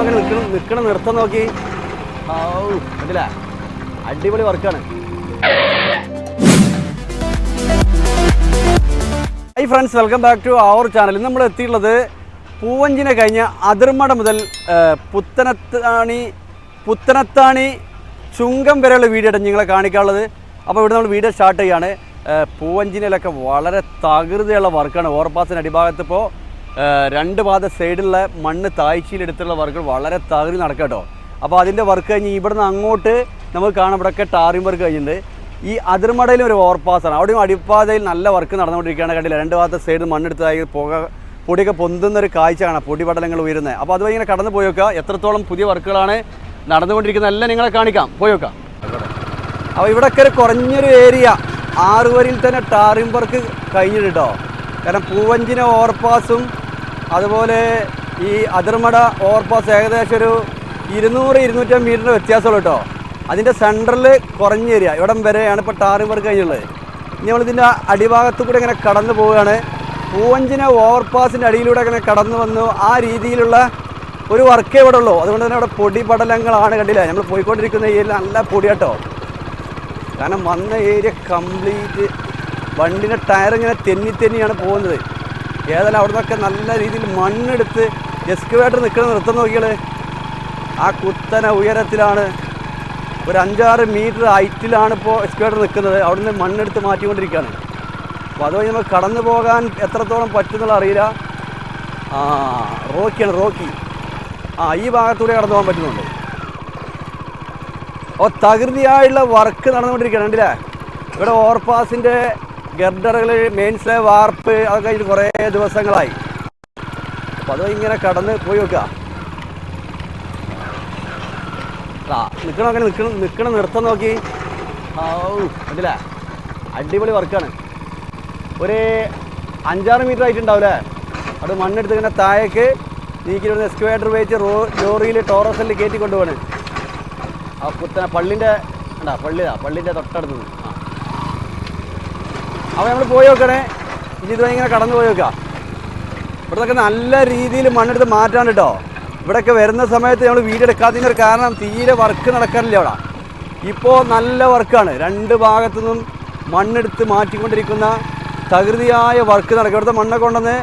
അങ്ങനെ നിൽക്കണം നിൽക്കണം നിർത്തം നോക്കി. കണ്ടില്ല? അടിപൊളി വർക്കാണ്. Hi friends welcome back to our channel നമ്മൾ എത്തിയിട്ടുള്ളത് പൂവഞ്ചിനെ കഴിഞ്ഞ അതിർമട മുതൽ പുത്തനത്താണി പുത്തനത്താണി ചുങ്കം വരെയുള്ള വീഡിയോ നിങ്ങളെ കാണിക്കാനുള്ളത്. അപ്പോൾ ഇവിടെ നമ്മൾ വീഡിയോ സ്റ്റാർട്ട് ചെയ്യുകയാണ് പൂവഞ്ചിനിലൊക്കെ വളരെ തകൃതിയുള്ള വർക്കാണ് ഓവർപാസിന്റെ അടിഭാഗത്ത് ഇപ്പോൾ രണ്ട് പാത സൈഡിലുള്ള മണ്ണ് താഴ്ചയിലെടുത്തുള്ള വർക്കുകൾ വളരെ തകരി നടക്കുക കേട്ടോ. അപ്പോൾ അതിന്റെ വർക്ക് കഴിഞ്ഞ് ഇവിടുന്ന് അങ്ങോട്ട് നമുക്ക് കാണാം ഇവിടെയൊക്കെ ടാറിംഗ് വർക്ക് കഴിഞ്ഞിട്ടുണ്ട്. ഈ അതിർമടയിലും ഒരു ഓവർപാസാണ് അവിടെയും അടിപ്പാതയിൽ നല്ല വർക്ക് നടന്നുകൊണ്ടിരിക്കുകയാണ് കണ്ടില്ല? രണ്ട് ഭാഗത്തെ സൈഡ് മണ്ണെടുത്തായി പുക പൊടിയൊക്കെ പൊന്തുന്ന ഒരു കാഴ്ച കാണാം പൊടി പടലങ്ങൾ ഉയരുന്നത്. അപ്പോൾ അതുവഴി ഇങ്ങനെ കടന്നു പോയി നോക്കുക. എത്രത്തോളം പുതിയ വർക്കുകളാണ് നടന്നുകൊണ്ടിരിക്കുന്നത് എല്ലാം നിങ്ങളെ കാണിക്കാം. പോയി നോക്കാം. അപ്പോൾ ഇവിടെയൊക്കെ ഒരു കുറഞ്ഞൊരു ഏരിയ ആറ് വരിയിൽ തന്നെ ടാറിംഗ് വർക്ക് കഴിഞ്ഞിട്ടുണ്ടോ കാരണം പൂവഞ്ചിന ഓവർപാസും അതുപോലെ ഈ അതിർമട ഓവർപാസ് ഏകദേശം ഒരു ഇരുന്നൂറ് ഇരുന്നൂറ്റമ്പത് മീറ്ററിന്റെ വ്യത്യാസമുള്ളൂ കേട്ടോ. അതിന്റെ സെന്ററിൽ കുറഞ്ഞ ഏരിയ ഇവിടം വരെയാണ് ഇപ്പോൾ ടാറിംഗ് വർക്ക് കഴിഞ്ഞുള്ളത്. ഇനി നമ്മളിതിന്റെ അടിഭാഗത്തു കൂടെ ഇങ്ങനെ കടന്നു പോവുകയാണ്. പൂവഞ്ചിന ഓവർപാസിന്റെ അടിയിലൂടെ ഇങ്ങനെ കടന്നു വന്നു. ആ രീതിയിലുള്ള ഒരു വർക്കേ ഇവിടെ ഉള്ളൂ. അതുകൊണ്ട് തന്നെ ഇവിടെ പൊടി പടലങ്ങളാണ് കണ്ടില്ല? നമ്മൾ പോയിക്കൊണ്ടിരിക്കുന്ന ഏരിയ നല്ല പൊടിയാട്ടോ. കാരണം വന്ന ഏരിയ കംപ്ലീറ്റ് വണ്ടിന്റെ ടയർ ഇങ്ങനെ തെന്നി തെന്നിയാണ് പോകുന്നത്. ഏതായാലും അവിടെ നിന്നൊക്കെ നല്ല രീതിയിൽ മണ്ണെടുത്ത് എക്സ്കവേറ്റർ നിൽക്കുന്ന നൃത്തം നോക്കിയാൽ ആ കുത്തന ഉയരത്തിലാണ് ഒരു അഞ്ചാറ് മീറ്റർ ഹൈറ്റിലാണ് ഇപ്പോൾ എക്സ്കവേറ്റർ നിൽക്കുന്നത്. അവിടുന്ന് മണ്ണെടുത്ത് മാറ്റിക്കൊണ്ടിരിക്കുകയാണ്. അപ്പോൾ അതുവഴി നമുക്ക് കടന്നു പോകാൻ എത്രത്തോളം പറ്റുന്നുള്ള അറിയില്ല. ആ റോക്കിയാണ് റോക്കി. ആ ഈ ഭാഗത്തൂടെ കടന്നു പോകാൻ പറ്റുന്നുണ്ട്. അപ്പോൾ തകൃതിയായുള്ള വർക്ക് നടന്നുകൊണ്ടിരിക്കുകയാണ് കണ്ടില്ലേ? ഇവിടെ ഓവർപാസിന്റെ ഗർഡറുകൾ മെയിൻ സ്ലേ വാർപ്പ് അതൊക്കെ ഇത് കുറേ ദിവസങ്ങളായി. അപ്പോൾ അത് ഇങ്ങനെ കടന്ന് പോയി വെക്കുക നിൽക്കണം അങ്ങനെ നിൽക്കണം നിൽക്കണ നൃത്തം നോക്കി. ഓ അടിപൊളി വർക്കാണ്. ഒരു അഞ്ചാറ് മീറ്റർ ആയിട്ടുണ്ടാവില്ലേ അവിടെ മണ്ണെടുത്ത് ഇങ്ങനെ താഴേക്ക് നീക്കിയിരുന്ന എക്സ്ക്വേറ്റർ ഉപയോഗിച്ച് റോ ലോറിയിൽ ടോറസിൽ കയറ്റി കൊണ്ടുപോകണം ആ കുത്തന പള്ളിന്റെ ഉണ്ടാ പള്ളിയാ പള്ളിന്റെ തൊട്ടടുത്ത് നിന്ന് ആ അപ്പോൾ നമ്മൾ പോയി നോക്കണേ. ഇനി ഇതുവരെ ഇങ്ങനെ കടന്നു പോയി നോക്കാം ഇവിടത്തൊക്കെ നല്ല രീതിയിൽ മണ്ണെടുത്ത് മാറ്റാണ് കേട്ടോ ഇവിടെയൊക്കെ വരുന്ന സമയത്ത് നമ്മൾ വീഡിയോ എടുക്കാത്തതിന്റെ ഒരു കാരണം തീരെ വർക്ക് നടക്കാറില്ല അവിടെ. ഇപ്പോൾ നല്ല വർക്കാണ് രണ്ട് ഭാഗത്തു നിന്നും മണ്ണെടുത്ത് മാറ്റിക്കൊണ്ടിരിക്കുന്ന തകൃതിയായ വർക്ക് നടക്കുക ഇവിടുത്തെ മണ്ണൊക്കെ കൊണ്ടുവന്ന്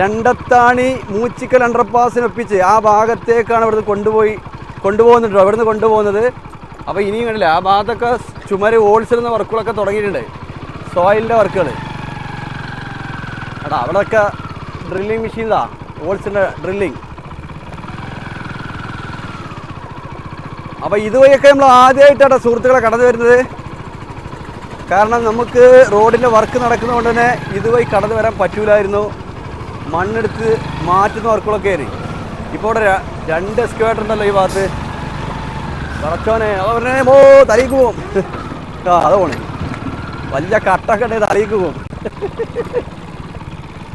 രണ്ടത്താണി മൂച്ചിക്കൽ അണ്ടർപാസിനൊപ്പിച്ച് ആ ഭാഗത്തേക്കാണ് ഇവിടുന്ന് കൊണ്ടുപോയി കൊണ്ടുപോകുന്നുണ്ടോ ഇവിടുന്ന് കൊണ്ടുപോകുന്നത്. അപ്പോൾ ഇനിയും കണ്ടില്ല ആ ഭാഗത്തൊക്കെ ചുമര് ഹോൾസെൽ വർക്കുകളൊക്കെ തുടങ്ങിയിട്ടുണ്ട്. സോയിലിന്റെ വർക്കുകൾ എടാ അവിടെയൊക്കെ ഡ്രില്ലിങ് മെഷീനാ ഓൾസിന്റെ ഡ്രില്ലിങ് അപ്പോൾ ഇതുവഴിയൊക്കെ നമ്മൾ ആദ്യമായിട്ടാണ് സുഹൃത്തുക്കളെ കടന്നു വരുന്നത്. കാരണം നമുക്ക് റോഡിന്റെ വർക്ക് നടക്കുന്നതുകൊണ്ട് തന്നെ ഇതുവഴി കടന്നു വരാൻ പറ്റൂലായിരുന്നു. മണ്ണെടുത്ത് മാറ്റുന്ന വർക്കുകളൊക്കെ ആയിരുന്നു. ഇപ്പോൾ ഇവിടെ രണ്ട് എക്സ്കവേറ്റർ ഉണ്ടല്ലോ ഈ ഭാഗത്ത്. പറച്ചോനെ അവനെ ഓ തലയ്ക്ക് പോവും. ആ അത് പോണേ. വലിയ കട്ടൊക്കെ ഉണ്ടെങ്കിൽ തലയ്ക്ക് പോകും.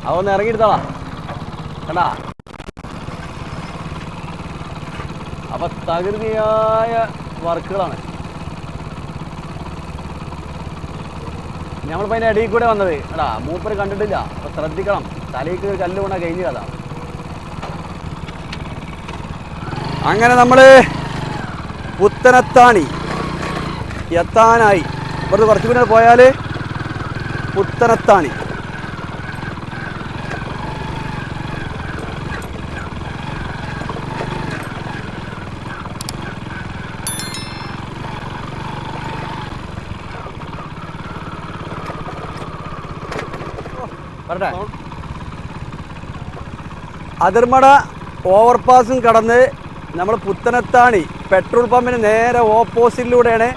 അതൊന്ന് ഇറങ്ങിയെടുത്താളാ കണ്ടാ? അപ്പൊ തകൃതിയായ വർക്കുകളാണ്. നമ്മളിപ്പോൾ അതിന്റെ ഇടയിൽ കൂടെ വന്നത്. എടാ മൂപ്പർ കണ്ടിട്ടില്ല. അപ്പൊ ശ്രദ്ധിക്കണം. തലേക്ക് ഒരു കല്ല് വീണാൽ കഴിഞ്ഞ കഥ അങ്ങനെ നമ്മൾ പുത്തനത്താണി എത്താനായി. ഇവിടുന്ന് കുറച്ച് കൂടെ പോയാൽ പുത്തനത്താണി അതിർമട ഓവർപാസും കടന്ന് നമ്മൾ പുത്തനത്താണി പെട്രോൾ പമ്പിന് നേരെ ഓപ്പോസിറ്റിലൂടെയാണ്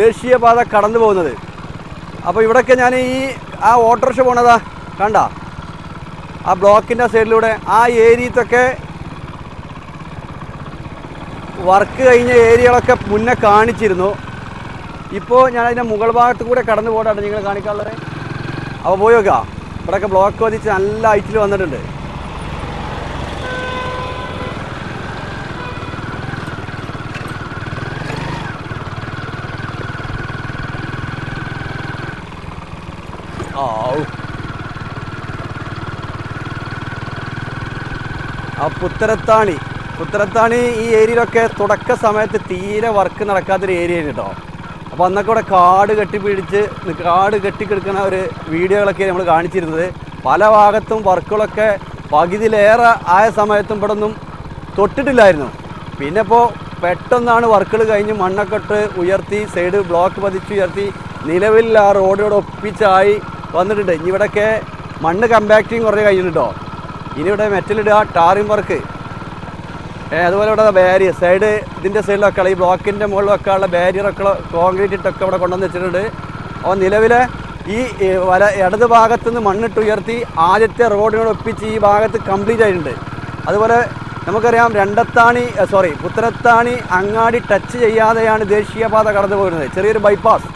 ദേശീയപാത കടന്നു പോകുന്നത്. അപ്പോൾ ഇവിടെയൊക്കെ ഞാൻ ഈ ആ ഓട്ടോറിക്ഷ പോണതാ കണ്ട? ആ ബ്ലോക്കിന്റെ സൈഡിലൂടെ ആ ഏരിയത്തൊക്കെ വർക്ക് കഴിഞ്ഞ ഏരിയകളൊക്കെ മുന്നേ കാണിച്ചിരുന്നു. ഇപ്പോൾ ഞാൻ അതിന്റെ മുകൾ ഭാഗത്ത് കൂടെ കടന്നു പോകാനാണ് നിങ്ങൾ കാണിക്കാനുള്ളത്. അപ്പോൾ പോയി നോക്കാം ഇവിടെയൊക്കെ ബ്ലോക്ക് വധിച്ച് നല്ല ഐറ്റിൽ വന്നിട്ടുണ്ട് ആവൂ. ആ പുത്തരത്താണി ഈ ഏരിയയിലൊക്കെ തുടക്ക സമയത്ത് തീരെ വർക്ക് നടക്കാത്തൊരു ഏരിയ കേട്ടോ അപ്പോൾ അന്നൊക്കെ ഇവിടെ കാട് കെട്ടിപ്പിടിച്ച് കാട് കെട്ടിക്കിടക്കുന്ന ഒരു വീഡിയോകളൊക്കെ നമ്മൾ കാണിച്ചിരുന്നത്. പല ഭാഗത്തും വർക്കുകളൊക്കെ പകുതിയിലേറെ ആയ സമയത്തും ഇവിടെ ഒന്നും തൊട്ടിട്ടില്ലായിരുന്നു. പിന്നെ ഇപ്പോൾ പെട്ടെന്നാണ് വർക്കുകൾ കഴിഞ്ഞ് മണ്ണൊക്കെ ഇട്ട് ഉയർത്തി സൈഡ് ബ്ലോക്ക് പതിച്ച് ഉയർത്തി നിലവിൽ ആ റോഡിനോട് ഒപ്പിച്ചായി വന്നിട്ടുണ്ട്. ഇനി ഇവിടെയൊക്കെ മണ്ണ് കമ്പാക്റ്റിങ് കുറേ കഴിഞ്ഞിട്ടോ ഇനി ഇവിടെ മെറ്റലിടുക ടാറിംഗ് വർക്ക്. അതുപോലെ ഇവിടെ ബാരിയർ സൈഡ് ഇതിന്റെ സൈഡിലൊക്കെ ഈ ബ്ലോക്കിന്റെ മുകളിൽ വെക്കാനുള്ള ബാരിയറൊക്കെ കോൺക്രീറ്റ് ഇട്ടൊക്കെ ഇവിടെ കൊണ്ടുവന്ന് വെച്ചിട്ടുണ്ട്. അപ്പോൾ നിലവിലെ ഈ വല ഇടത് ഭാഗത്തുനിന്ന് മണ്ണിട്ട് ഉയർത്തി ആദ്യത്തെ റോഡിനോട് ഒപ്പിച്ച് ഈ ഭാഗത്ത് കംപ്ലീറ്റ് ആയിട്ടുണ്ട്. അതുപോലെ നമുക്കറിയാം രണ്ടത്താണി സോറി പുത്തനത്താണി അങ്ങാടി ടച്ച് ചെയ്യാതെയാണ് ദേശീയപാത കടന്നു പോകുന്നത് ചെറിയൊരു ബൈപ്പാസ്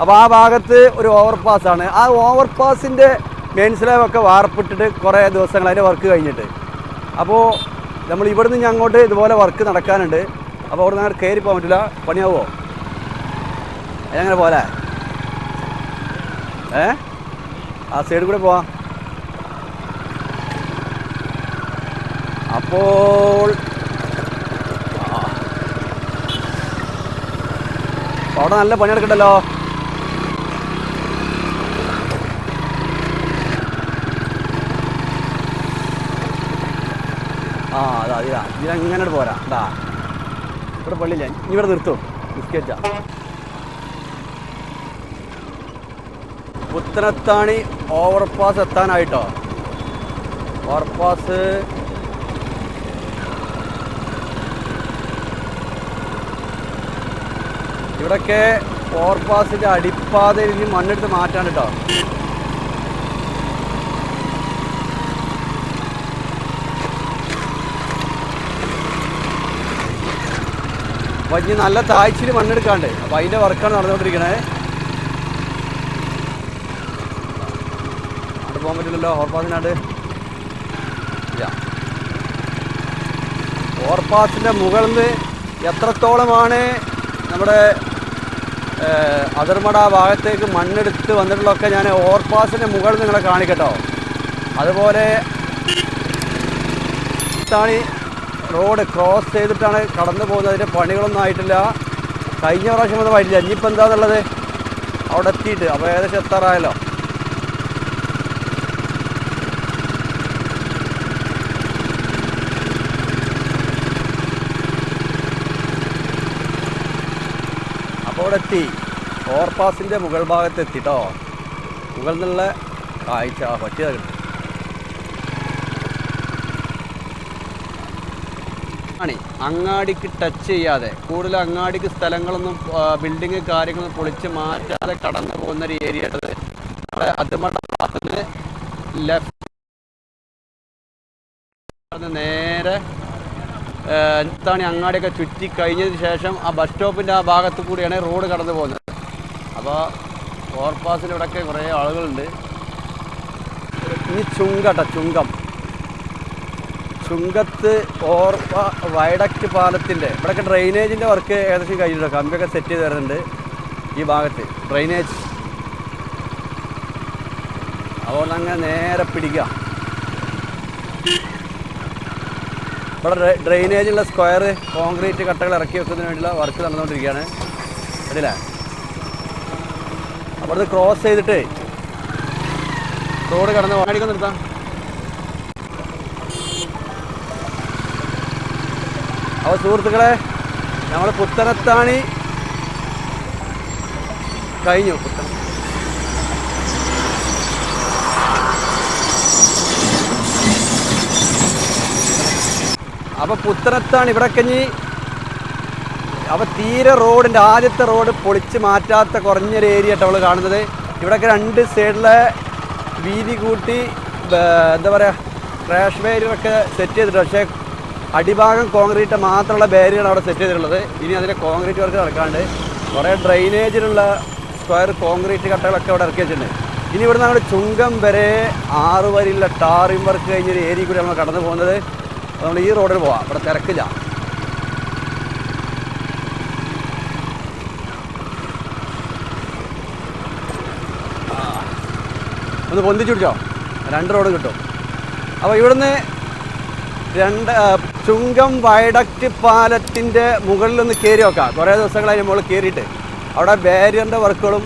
അപ്പോൾ ആ ഭാഗത്ത് ഒരു ഓവർപാസ് ആണ്. ആ ഓവർപാസിന്റെ മെയിൻ വാർപ്പിട്ടിട്ട് കുറേ ദിവസങ്ങൾ അതിന്റെ വർക്ക് കഴിഞ്ഞിട്ട്. അപ്പോൾ നമ്മൾ ഇവിടെ നിന്ന് അങ്ങോട്ട് ഇതുപോലെ വർക്ക് നടക്കാനുണ്ട്. അപ്പോൾ അവിടെ നിന്ന് കയറി പോകാൻ പറ്റില്ല. പണിയാവോ? അതങ്ങനെ പോലെ ഏ? ആ സൈഡിൽ കൂടെ പോവാം. അപ്പോൾ അവിടെ നല്ല പണിയെടുക്കണ്ടല്ലോ ആ അതാ ഇതാ ഇതിലങ്ങനെ പോരാ. ഇതാ ഇവിടെ പള്ളിയില്ല? ഇവിടെ നിർത്തും. ബിസ്ക്കറ്റാ പുത്തനത്താണി ഓവർപാസ് എത്താനായിട്ടോ? ഓവർപാസ് ഇവിടൊക്കെ ഓവർപാസിന്റെ അടിപ്പാതയിൽ മണ്ണെടുത്ത് മാറ്റാൻ കേട്ടോ. അപ്പൊ ഇനി നല്ല താഴ്ചയിൽ മണ്ണെടുക്കാണ്ട്. അപ്പൊ അതിന്റെ വർക്കാണ് നടന്നുകൊണ്ടിരിക്കണേ. അവിടെ പോകാൻ പറ്റില്ലല്ലോ ഓവർപാസിനാണ്ട് ഇല്ല. മുകളിൽ നിന്ന് എത്രത്തോളമാണ് നമ്മുടെ അതിർമട ഭാഗത്തേക്ക് മണ്ണെടുത്ത് വന്നിട്ടുള്ളതൊക്കെ ഞാൻ ഓവർപാസിന്റെ മുകളിൽ നിങ്ങളെ കാണിക്കട്ടോ. അതുപോലെ ാണ് റോഡ് ക്രോസ് ചെയ്തിട്ടാണ് കടന്നു പോകുന്നത്. അതിന്റെ പണികളൊന്നും ആയിട്ടില്ല. കഴിഞ്ഞ പ്രാവശ്യം അത് വരില്ല ഇനിയിപ്പോൾ എന്താന്നുള്ളത് അവിടെ എത്തിയിട്ട്. അപ്പോൾ ഏകദേശം എത്താറായല്ലോ. അപ്പോൾ അവിടെ എത്തി. ഓവർപാസിന്റെ മുകൾ ഭാഗത്ത് എത്തിട്ടോ മുകളിൽ നിന്നുള്ള കാഴ്ച ആ, പറ്റിയത് കിട്ടും ആണ് അങ്ങാടിക്ക് ടച്ച് ചെയ്യാതെ കൂടുതൽ അങ്ങാടിക്ക് സ്ഥലങ്ങളൊന്നും ബിൽഡിങ് കാര്യങ്ങളൊന്നും പൊളിച്ച് മാറ്റാതെ കടന്നു പോകുന്ന ഒരു ഏരിയ ഉള്ളത് നമ്മുടെ അതുമട ഭാഗത്തിന് ലെഫ്റ്റ് നേരെ എന്താണ് അങ്ങാടിയൊക്കെ ചുറ്റി കഴിഞ്ഞതിന് ശേഷം ആ ബസ് സ്റ്റോപ്പിന്റെ ആ ഭാഗത്ത് കൂടിയാണ് റോഡ് കടന്നു പോകുന്നത്. അപ്പോൾ ഓവർപാസിന്റെ ഇവിടെയൊക്കെ കുറേ ആളുകളുണ്ട്. ഇനി ചുങ്കട്ട ചുങ്കം. ചുങ്കത്ത് ഓർപ്പ വയഡക്റ്റ് പാലത്തിന്റെ ഇവിടെയൊക്കെ ഡ്രെയിനേജിന്റെ വർക്ക് ഏകദേശം കഴിഞ്ഞിട്ടോ കമ്പിയൊക്കെ സെറ്റ് ചെയ്ത് തരുന്നുണ്ട് ഈ ഭാഗത്ത്. ഡ്രെയിനേജ് അതുകൊണ്ട് അങ്ങനെ നേരെ പിടിക്കുക ഇവിടെ ഡ്രെ- ഡ്രെയിനേജുള്ള സ്ക്വയർ കോൺക്രീറ്റ് കട്ടകൾ ഇറക്കി വെക്കുന്നതിന് വേണ്ടിയുള്ള വർക്ക് നടന്നുകൊണ്ടിരിക്കുകയാണ്. അതില്ല അവിടുന്ന് ക്രോസ് ചെയ്തിട്ട് റോഡ് കടന്ന് വാടിക്കാൻ നിർത്താം. അപ്പോൾ സുഹൃത്തുക്കളെ നമ്മൾ പുത്തനത്താണി കഴിഞ്ഞു. പുത്തന അപ്പോൾ പുത്തനത്താണ് ഇവിടെ കഞ്ഞി അപ്പോൾ തീരെ റോഡിന്റെ ആദ്യത്തെ റോഡ് പൊളിച്ച് മാറ്റാത്ത കുറഞ്ഞൊരു ഏരിയ ആയിട്ട് നമ്മൾ കാണുന്നത്. ഇവിടെയൊക്കെ രണ്ട് സൈഡിലെ വീതി കൂട്ടി എന്താ പറയുക ക്രാഷ് ബാരിയറൊക്കെ സെറ്റ് ചെയ്തിട്ടുണ്ട്. പക്ഷേ അടിഭാഗം കോൺക്രീറ്റ് മാത്രമുള്ള ബാരിയറാണ് അവിടെ സെറ്റ് ചെയ്തിട്ടുള്ളത്. ഇനി അതിന്റെ കോൺക്രീറ്റ് വർക്ക് നടക്കാണ്ട് കുറേ ഡ്രൈനേജിലുള്ള സ്ക്വയർ കോൺക്രീറ്റ് കട്ടകളൊക്കെ അവിടെ ഇറക്കി വെച്ചിട്ടുണ്ട്. ഇനി ഇവിടെ നമ്മൾ ചുങ്കം വരെ ആറ് വരിയുള്ള ടാറിംഗ് വർക്ക് കഴിഞ്ഞൊരു ഏരിയ കൂടി നമ്മൾ കടന്നു പോകുന്നത്. നമ്മൾ ഈ റോഡിൽ പോവാം. ഇവിടെ തിരക്കില്ല. ഒന്ന് പൊന്തിച്ചു പിടിച്ചോ? രണ്ട് റോഡ് കിട്ടും. അപ്പോൾ ഇവിടുന്ന് രണ്ട് ചുങ്കം വയഡക്റ്റ് പാലത്തിന്റെ മുകളിൽ നിന്ന് കയറി നോക്കാം. കുറേ ദിവസങ്ങളായി മുകളിൽ കയറിയിട്ട്. അവിടെ ബാരിയറിന്റെ വർക്കുകളും?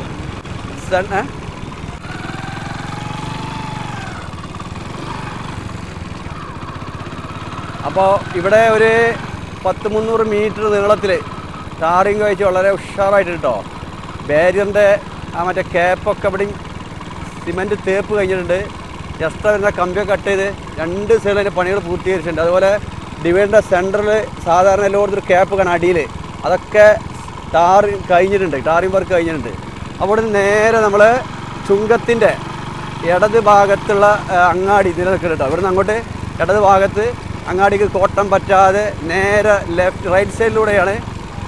അപ്പോൾ ഇവിടെ ഒരു പത്ത് മുന്നൂറ് മീറ്റർ നീളത്തിൽ ടാറിങ് കഴിച്ച് വളരെ ഉഷാറായിട്ട് കേട്ടോ ബാരിയറിന്റെ ആ മറ്റേ ക്യാപ്പൊക്കെ ഇവിടെ സിമന്റ് തേപ്പ് കഴിഞ്ഞിട്ടുണ്ട്. ജസ്റ്റ് അതിന്റെ കമ്പിയൊക്കെ കട്ട് ചെയ്ത് രണ്ട് സൈഡിൽ അതിന്റെ പണികൾ പൂർത്തീകരിച്ചിട്ടുണ്ട്. അതുപോലെ ഡിവൈഡിന്റെ സെന്ററിൽ സാധാരണ എല്ലായിടത്തും ക്യാപ്പ് കാണാം അടിയിൽ. അതൊക്കെ ടാറി കഴിഞ്ഞിട്ടുണ്ട് ടാറിംഗ് വർക്ക് കഴിഞ്ഞിട്ടുണ്ട്. അവിടെ നേരെ നമ്മൾ ചുങ്കത്തിന്റെ ഇടത് ഭാഗത്തുള്ള അങ്ങാടി ഇതിൽ നിൽക്കുന്നുണ്ട് നിന്ന് അങ്ങോട്ട് ഇടത് ഭാഗത്ത് അങ്ങാടിക്ക് കോട്ടം പറ്റാതെ നേരെ ലെഫ്റ്റ് റൈറ്റ് സൈഡിലൂടെയാണ്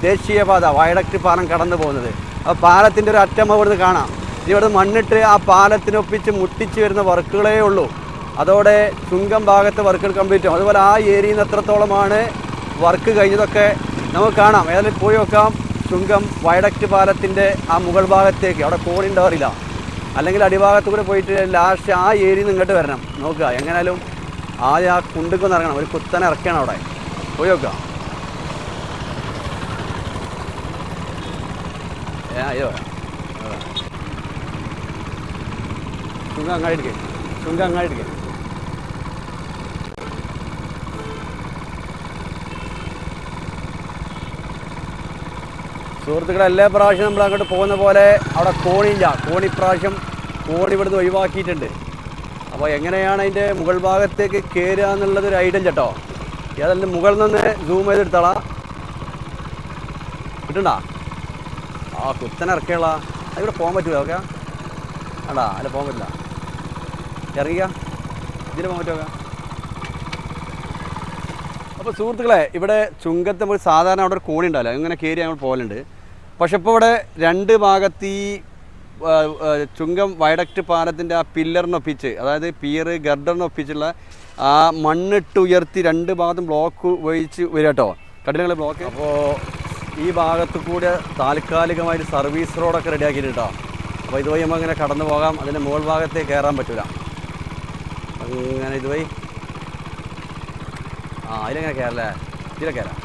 ദേശീയപാത വയഡക്റ്റ് പാലം കടന്നു പോകുന്നത്. ആ പാലത്തിന്റെ ഒരു അറ്റം അവിടുന്ന് കാണാം. ഇവിടെ മണ്ണിട്ട് ആ പാലത്തിനൊപ്പിച്ച് മുട്ടിച്ച് വരുന്ന വർക്കുകളേ ഉള്ളൂ. അതോടെ ചുങ്കം ഭാഗത്ത് വർക്കുകൾ കംപ്ലീറ്റ് ആവും. അതുപോലെ ആ ഏരിയയിൽ നിന്ന് എത്രത്തോളമാണ് വർക്ക് കഴിഞ്ഞതൊക്കെ നമുക്ക് കാണാം. ഏതായാലും പോയി നോക്കാം. ചുങ്കം വയഡക്റ്റ് പാലത്തിന്റെ ആ മുകൾ ഭാഗത്തേക്ക്. അവിടെ കോണിണ്ടാറില്ല അല്ലെങ്കിൽ അടിഭാഗത്ത് കൂടെ പോയിട്ട് ലാസ്റ്റ് ആ ഏരിയയിൽ നിന്ന് ഇങ്ങോട്ട് വരണം. നോക്കുക. എങ്ങനെയാലും ആദ്യം ആ കുണ്ടുക്കൊന്ന് ഇറങ്ങണം. ഒരു കുത്തനെ ഇറക്കണം അവിടെ. പോയി നോക്കാം ഏ അയ്യോ. ചുങ്കം അങ്ങാടി എടുക്കേ ചുങ്കം അങ്ങാടി സുഹൃത്തുക്കളെ എല്ലാ പ്രാവശ്യം നമ്മൾ അങ്ങോട്ട് പോകുന്ന പോലെ അവിടെ കോണിയില്ല. കോണി പ്രാവശ്യം കോണി ഇവിടുന്ന് ഒഴിവാക്കിയിട്ടുണ്ട്. അപ്പോൾ എങ്ങനെയാണ് അതിന്റെ മുകൾ ഭാഗത്തേക്ക് കയറുക എന്നുള്ളത് ഒരു ഐഡിയ കേട്ടോ. ഏതായാലും മുകളിൽ നിന്ന് സൂം ചെയ്തെടുത്താളാ. കിട്ടണ്ട ആ കുത്തനെ ഇറക്കിയുള്ള. അതിവിടെ പോകാൻ പറ്റൂല ഓക്കെ ആടാ അല്ല പോകാൻ പറ്റില്ല. ഇറങ്ങിക്ക. ഇതിൽ പോകാൻ പറ്റുമോ അപ്പോൾ സുഹൃത്തുക്കളെ ഇവിടെ ചുങ്കത്ത് നമ്മൾ സാധാരണ അവിടെ ഒരു കോണി ഉണ്ടാവില്ല. ഇങ്ങനെ കയറി ഞങ്ങൾ പോകലുണ്ട്. പക്ഷെ ഇപ്പോൾ ഇവിടെ രണ്ട് ഭാഗത്ത് ഈ ചുങ്കം വയഡക്റ്റ് പാലത്തിന്റെ ആ പില്ലറിനൊപ്പിച്ച് അതായത് പിയർ ഗർഡറിനൊപ്പിച്ചുള്ള ആ മണ്ണിട്ട് ഉയർത്തി രണ്ട് ഭാഗത്തും ബ്ലോക്ക് വഹിച്ച് വരിക കേട്ടോ. കഠിനങ്ങൾ ബ്ലോക്ക് അപ്പോൾ ഈ ഭാഗത്ത് കൂടെ താൽക്കാലികമായിട്ട് സർവീസ് റോഡൊക്കെ റെഡിയാക്കിയിട്ട് കേട്ടോ. അപ്പോൾ ഇതുവഴി നമ്മൾ ഇങ്ങനെ കടന്നു പോകാം അതിന്റെ മുകൾ ഭാഗത്തേക്ക് കയറാൻ പറ്റില്ല അങ്ങനെ ഇതുവഴി ആ അതിലെങ്ങനെ കയറല്ലേ ഇതിലെ കയറാം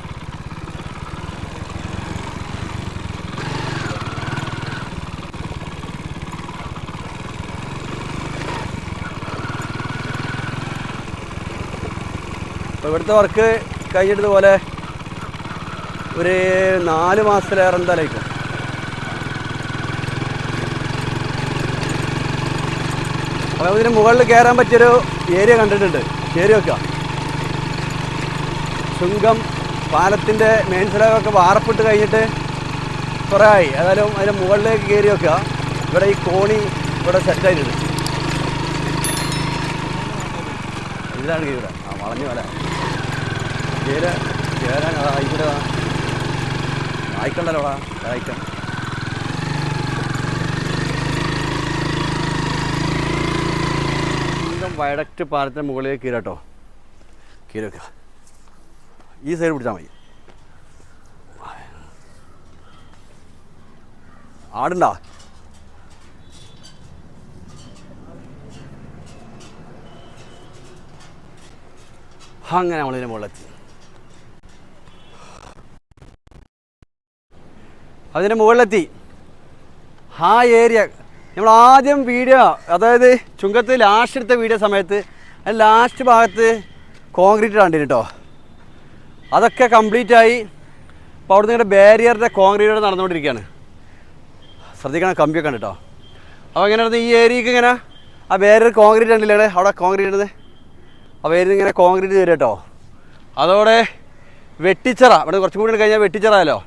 അപ്പോൾ ഇവിടുത്തെ വർക്ക് കഴിഞ്ഞിട്ടതുപോലെ ഒരു നാല് മാസത്തിലേറെ എന്തായാലും അപ്പോൾ ഇതിന് മുകളിൽ കയറാൻ പറ്റിയൊരു ഏരിയ കണ്ടിട്ടുണ്ട്. ഏരിയ വെക്കുക ചുങ്കം പാലത്തിന്റെ മെയിൻ സ്ലാബൊക്കെ വാർപ്പിട്ട് കഴിഞ്ഞിട്ട് കുറേ ആയി. ഏതായാലും അതിന്റെ മുകളിലേക്ക് കയറി വെക്കുക. ഇവിടെ ഈ കോണി ഇവിടെ സെറ്റായിട്ടുണ്ട് ഇതിലാണ് ഇവിടെ ആ വളഞ്ഞു വല ചേര ചേരാൻ ഇവിടെ ആയിക്കണ്ടല്ലോടാ ആയിക്കാം ചുങ്കം വയഡക്റ്റ് പാലത്തിന് മുകളിലേക്ക് കീരാട്ടോ വെക്കുക. ഈ സൈഡ് പിടിച്ചാൽ മതി. ആടുണ്ടാ. അങ്ങനെ നമ്മളിതിന് മുകളിലെത്തി. അതിന്റെ മുകളിലെത്തി. ആ ഏരിയ നമ്മൾ ആദ്യം വീഡിയോ അതായത് ചുങ്കത്ത് ലാസ്റ്റ് എടുത്ത വീഡിയോ സമയത്ത് ലാസ്റ്റ് ഭാഗത്ത് കോൺക്രീറ്റ് കേട്ടോ അതൊക്കെ കംപ്ലീറ്റ് ആയി. അപ്പോൾ അവിടെ നിങ്ങളുടെ ബാരിയറിന്റെ കോൺക്രീറ്റ് നടന്നുകൊണ്ടിരിക്കുകയാണ്. ശ്രദ്ധിക്കണം കമ്പിയൊക്കെ ഉണ്ട് കേട്ടോ അപ്പോൾ എങ്ങനെയാണ് ഈ ഏരിയക്ക് ഇങ്ങനെ? ആ ബാരിയർ കോൺക്രീറ്റ് ഉണ്ടല്ലേ? അവിടെ? കോൺക്രീറ്റ് ഉണ്ട് ആ ബാരിയർ ഇങ്ങനെ കോൺക്രീറ്റ് തരും കേട്ടോ അതോടെ വെട്ടിച്ചറ ഇവിടെ കുറച്ചും കൂടി കഴിഞ്ഞാൽ വെട്ടിച്ചിറയല്ലോ.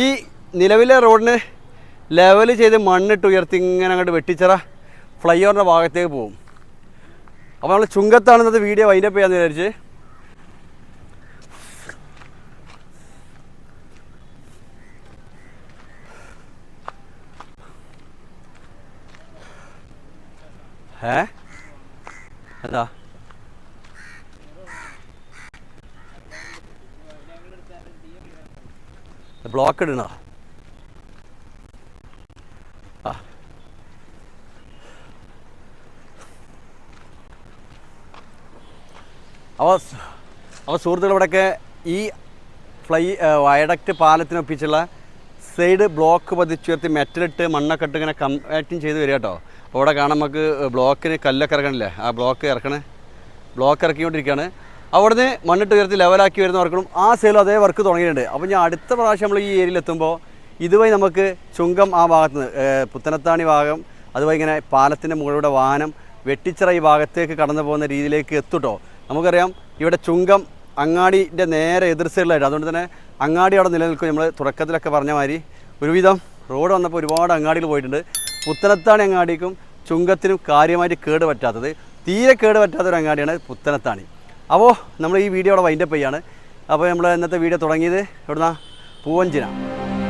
ഈ നിലവിലെ റോഡിന് ലെവൽ ചെയ്ത് മണ്ണിട്ട് ഉയർത്തി ഇങ്ങനെ അങ്ങോട്ട് വെട്ടിച്ചറ ഫ്ലൈ ഓവറിന്റെ ഭാഗത്തേക്ക് പോകും. അപ്പോൾ നമ്മൾ ചുങ്കത്താണ് വീഡിയോ വൈൻഡപ്പ് ചെയ്യാമെന്ന് വിചാരിച്ച്. ഏ? എന്താ ബ്ലോക്ക് ഇടണോ ആ. അപ്പോൾ അപ്പോൾ സുഹൃത്തുക്കൾ ഇവിടെയൊക്കെ ഈ ഫ്ലൈ വയഡക്റ്റ് പാലത്തിനൊപ്പിച്ചുള്ള സൈഡ് ബ്ലോക്ക് പതിച്ചുയർത്തി മെറ്റലിട്ട് മണ്ണൊക്കെ ഇട്ട് ഇങ്ങനെ കമ്പാക്റ്റിങ് ചെയ്ത് വരിക കേട്ടോ. ഇവിടെ കാണാൻ നമുക്ക് ബ്ലോക്കിന് കല്ലൊക്കെ ഇറക്കണില്ലേ? ആ ബ്ലോക്ക് ഇറക്കണേ. ബ്ലോക്ക് ഇറക്കിക്കൊണ്ടിരിക്കുകയാണ് അവിടുന്ന് മണ്ണിട്ട് ഉയർത്തി ലെവലാക്കി വരുന്ന വർക്കും ആ സെയിലും അതേ വർക്ക് തുടങ്ങിയിട്ടുണ്ട്. അപ്പോൾ ഞാൻ അടുത്ത പ്രാവശ്യം നമ്മൾ ഈ ഏരിയയിൽ എത്തുമ്പോൾ ഇതുവഴി നമുക്ക് ചുങ്കം ആ ഭാഗത്ത് നിന്ന് പുത്തനത്താണി ഭാഗം അതുപോലെ ഇങ്ങനെ പാലത്തിന്റെ മുകളിലൂടെ വാഹനം വെട്ടിച്ചിറ ഈ ഭാഗത്തേക്ക് കടന്നു പോകുന്ന രീതിയിലേക്ക് എത്തുട്ടോ. നമുക്കറിയാം ഇവിടെ ചുങ്കം അങ്ങാടിന്റെ നേരെ എതിർ സൈഡിലായിട്ട് അതുകൊണ്ട് തന്നെ അങ്ങാടി അവിടെ നിലനിൽക്കും. നമ്മൾ തുടക്കത്തിലൊക്കെ പറഞ്ഞ മാതിരി ഒരുവിധം റോഡ് വന്നപ്പോൾ ഒരുപാട് അങ്ങാടികൾ പോയിട്ടുണ്ട്. പുത്തനത്താണി അങ്ങാടിക്കും ചുങ്കത്തിനും കാര്യമായിട്ട് കേട് പറ്റാത്തത്. തീരെ കേട് പറ്റാത്ത ഒരു അങ്ങാടിയാണ് പുത്തനത്താണി. അപ്പോൾ നമ്മൾ ഈ വീഡിയോ അവിടെ വൈൻഡപ്പ് ചെയ്യാണ്. അപ്പോൾ നമ്മൾ ഇന്നത്തെ വീഡിയോ തുടങ്ങിയത് എവിടുന്ന? പൂവഞ്ചിന.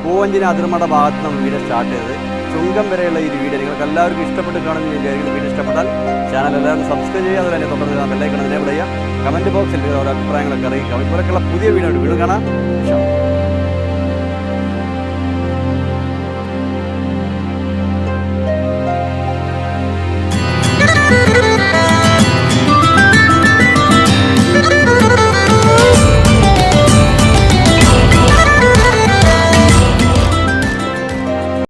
പൂവഞ്ചിന അതിർമട ഭാഗത്ത് നമ്മൾ വീഡിയോ സ്റ്റാർട്ട് ചെയ്തത്. ചുങ്കം വരെയുള്ള ഈ വീഡിയോ നിങ്ങൾക്ക് എല്ലാവർക്കും ഇഷ്ടപ്പെട്ട് കാണുന്ന ഈ വീഡിയോ ഇഷ്ടപ്പെട്ടാൽ ചാനൽ എല്ലാവരും സബ്സ്ക്രൈബ് ചെയ്യുക അതുപോലെ തന്നെ തൊട്ടടുത്ത് ബെല്ലൈക്കണം എന്നെ ചെയ്യുക. കമന്റ് ബോക്സിൽ ഓരോ അഭിപ്രായങ്ങളൊക്കെ അറിയിക്കാം ഇപ്പോഴൊക്കെയുള്ള പുതിയ വീഡിയോ വീണ്ടും കാണാം.